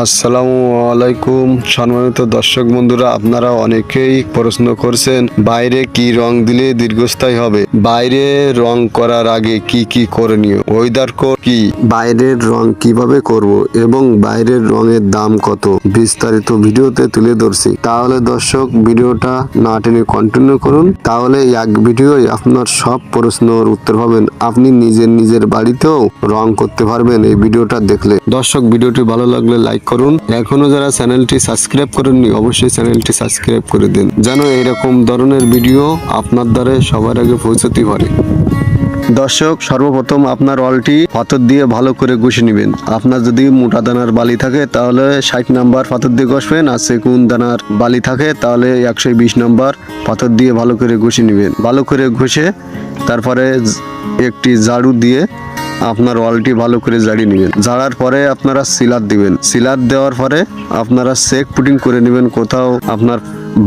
আসসালামু আলাইকুম। সম্মানিত দর্শক বন্ধুরা, আপনারা অনেকেই প্রশ্ন করছেন, বাইরে কি রং দিলে দীর্ঘস্থায়ী হবে? বাইরে রং করার আগে কি কি করণীয়? ওয়েদার কোড কি? বাইরের রং কীভাবে করব? এবং বাইরের রঙের দাম কত? বিস্তারিত ভিডিওতে তুলে ধরছি। তাহলে দর্শক, ভিডিওটা না টেনে কন্টিনিউ করুন। তাহলে এক ভিডিওই আপনার সব প্রশ্নের উত্তর পাবেন। আপনি নিজের নিজের বাড়িতেও রং করতে পারবেন এই ভিডিওটা দেখলে। দর্শক, ভিডিওটি ভালো লাগলে লাইক করুন। এখনও যারা চ্যানেলটি সাবস্ক্রাইব করেননি, অবশ্যই চ্যানেলটি সাবস্ক্রাইব করে দিন। যেন এরকম ধরনের ভিডিও আপনার দ্বারা সবার আগে পৌঁছতে পারে। দর্শক, সর্বপ্রথম আপনার অলটি পাথর দিয়ে ভালো করে ঘষে নেবেন। আপনার যদি মোটা দানার বালি থাকে, তাহলে ষাট নাম্বার পাথর দিয়ে ঘষবেন, আর সেকুন দানার বালি থাকে, তাহলে একশো বিশ নাম্বার পাথর দিয়ে ভালো করে ঘষে নেবেন। ভালো করে ঘষে, তারপরে একটি ঝাড়ু দিয়ে আপনার ওয়ালটি ভালো করে জাড়িয়ে নেবেন। জাড়ার পরে আপনারা সিলার দিবেন। সিলার দেওয়ার পরে আপনারা সেক পুটিং করে নেবেন। কোথাও আপনার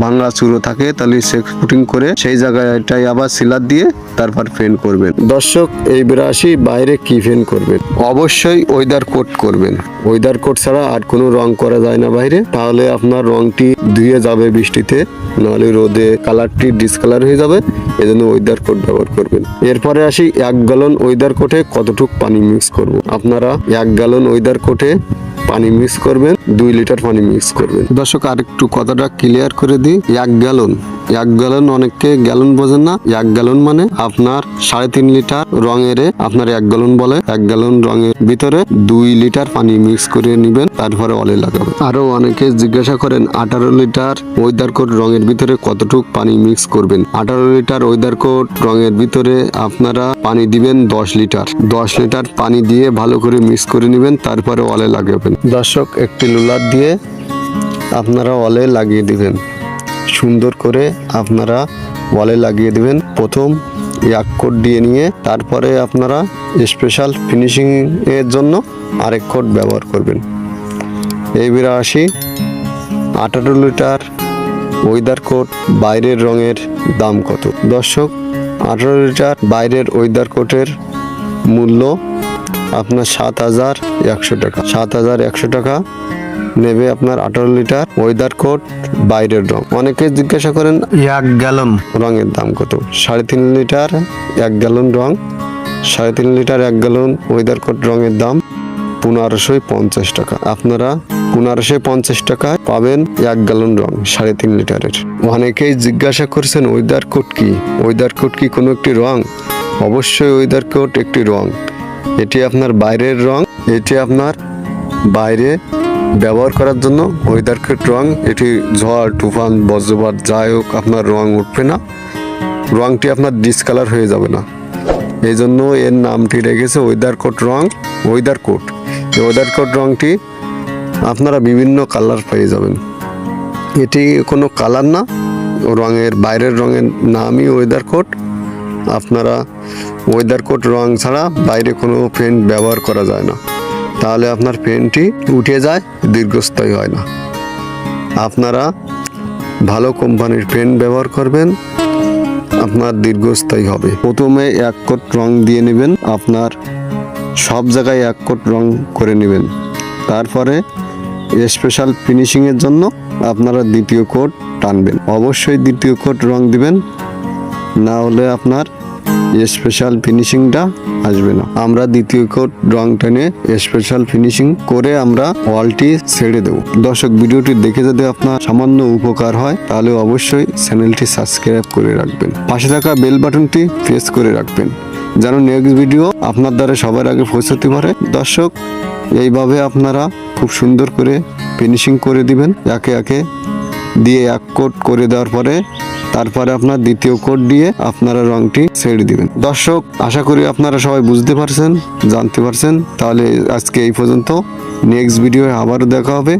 ভাঙা চুরো থাকে, তাহলে সেক পুটিং করে সেই জায়গাটাই আবার সিলার দিয়ে তারপর ফেন করবেন। দর্শক, এই আসি বাইরে কি ফেন করবেন? অবশ্যই ওয়েদার কোট করবেন। ওয়েদার কোট ছাড়া আর কোনো রং করা যায় না বাইরে। তাহলে আপনার রংটি ধুয়ে যাবে বৃষ্টিতে, নাহলে রোদে কালারটি ডিসকালার হয়ে যাবে, এজন্য ওয়েদার কোট ব্যবহার করবেন। এরপরে আসি এক গ্যালন ওয়েদার কোটে কতটুক পানি মিক্স করব? আপনারা এক গ্যালন ওয়েদার কোটে পানি মিক্স করবেন, দুই লিটার পানি মিক্স করবেন। দর্শক আর একটু কথাটা ক্লিয়ার করে দিই। এক গ্যালন এক গ্যালন অনেককে গ্যালন বোঝেন না। এক গ্যালন মানে আপনার সাড়ে তিন লিটার রঙের আপনার এক গ্যালন বলে, এক গ্যালন রঙের ভিতরে দুই লিটার পানি মিক্স করে নেবেন, তারপরে অলে লাগাবেন। আরও অনেকে জিজ্ঞাসা করেন, আঠারো লিটার ওয়েদার কোট রঙের ভিতরে কতটুক পানি মিক্স করবেন? আঠারো লিটার ওয়েদার কোট রঙের ভিতরে আপনারা পানি দিবেন দশ লিটার দশ লিটার পানি দিয়ে ভালো করে মিক্স করে নেবেন, তারপরে অলে লাগাবেন। দর্শক, একটি লুলার দিয়ে আপনারা ওয়ালে লাগিয়ে দিবেন। সুন্দর করে আপনারা ওয়ালে লাগিয়ে দিবেন। প্রথম কোট দিয়ে নিয়ে, তারপরে আপনারা স্পেশাল ফিনিশিং এর জন্য আরেক কোট ব্যবহার করবেন। এই বেরা আসি আঠারো লিটার ওয়েদার কোট বাইরের রঙের দাম কত? দর্শক, আঠারো লিটার বাইরের ওয়েদার কোটের মূল্য আপনার সাত হাজার একশো টাকা। সাত হাজার একশো টাকা নেবে আপনার আঠারো লিটার ওয়েদার কোট বাইরের রং। অনেকে জিজ্ঞাসা করেন এক গ্যালন। রঙের দাম কত? সাড়ে তিন লিটার এক গ্যালন রং সাড়ে তিন লিটার এক গ্যালন ওয়েদার কোট রঙের দাম পনেরোশো পঞ্চাশ টাকা। আপনারা পনেরোশো পঞ্চাশ টাকায় পাবেন এক গ্যালন রং সাড়ে তিন লিটারের। অনেকেই জিজ্ঞাসা করছেন ওয়েদার কোট কি? ওয়েদার কোট কি কোনো একটি রং? অবশ্যই ওয়েদার কোট একটি রং। এটি আপনার বাইরের রং, এটি আপনার বাইরে ব্যবহার করার জন্য ওয়েদার কোট রং। এটি ঝড়, তুফান, বজ্রপাত, যাই হোক, আপনার রং উঠবে না। রংটি আপনার ডিসকালার হয়ে যাবে না। এই জন্য এর নামটি রেখেছে ওয়েদার কোট রং ওয়েদার কোট এই ওয়েদার কোট রংটি আপনারা বিভিন্ন কালার পেয়ে যাবেন। এটি কোনো কালার না, রঙের, বাইরের রঙের নামই ওয়েদার কোট আপনারা ওয়েদার কোট রং ছাড়া বাইরে কোনো পেন্ট ব্যবহার করা যায় না। তাহলে আপনার পেন্টটি উঠে যায়, দীর্ঘস্থায়ী হয় না। আপনারা ভালো কোম্পানির পেন ব্যবহার করবেন, আপনার দীর্ঘস্থায়ী হবে। প্রথমে এক কোট রং দিয়ে নেবেন, আপনার সব জায়গায় এক কোট রং করে নেবেন। তারপরে স্পেশাল ফিনিশিংয়ের জন্য আপনারা দ্বিতীয় কোট টানবেন। অবশ্যই দ্বিতীয় কোট রং দিবেন না হলে আপনার স্পেশাল ফিনিশিংটা আসবে না। আমরা দ্বিতীয় কোট রং টেনে স্পেশাল ফিনিশিং করে আমরা ওয়ালটি ছেড়ে দেব। দর্শক, ভিডিওটি দেখে যদি আপনার সামান্য উপকার হয়, তাহলে অবশ্যই চ্যানেলটি সাবস্ক্রাইব করে রাখবেন। পাশে থাকা বেল বাটনটি প্রেস করে রাখবেন, যেন নেক্সট ভিডিও আপনার দ্বারা সবার আগে পৌঁছতে পারে। দর্শক, এইভাবে আপনারা খুব সুন্দর করে ফিনিশিং করে দিবেন। একে একে দিয়ে এক কোট করে দেওয়ার পরে তারপরে আপনার দ্বিতীয় কোড দিয়ে আপনারা রংটি ছেড়ে দিবেন। দর্শক, আশা করি আপনারা সবাই বুঝতে পারছেন, জানতে পারছেন। তাহলে আজকে এই পর্যন্ত। নেক্সট ভিডিও আবারও দেখা হবে।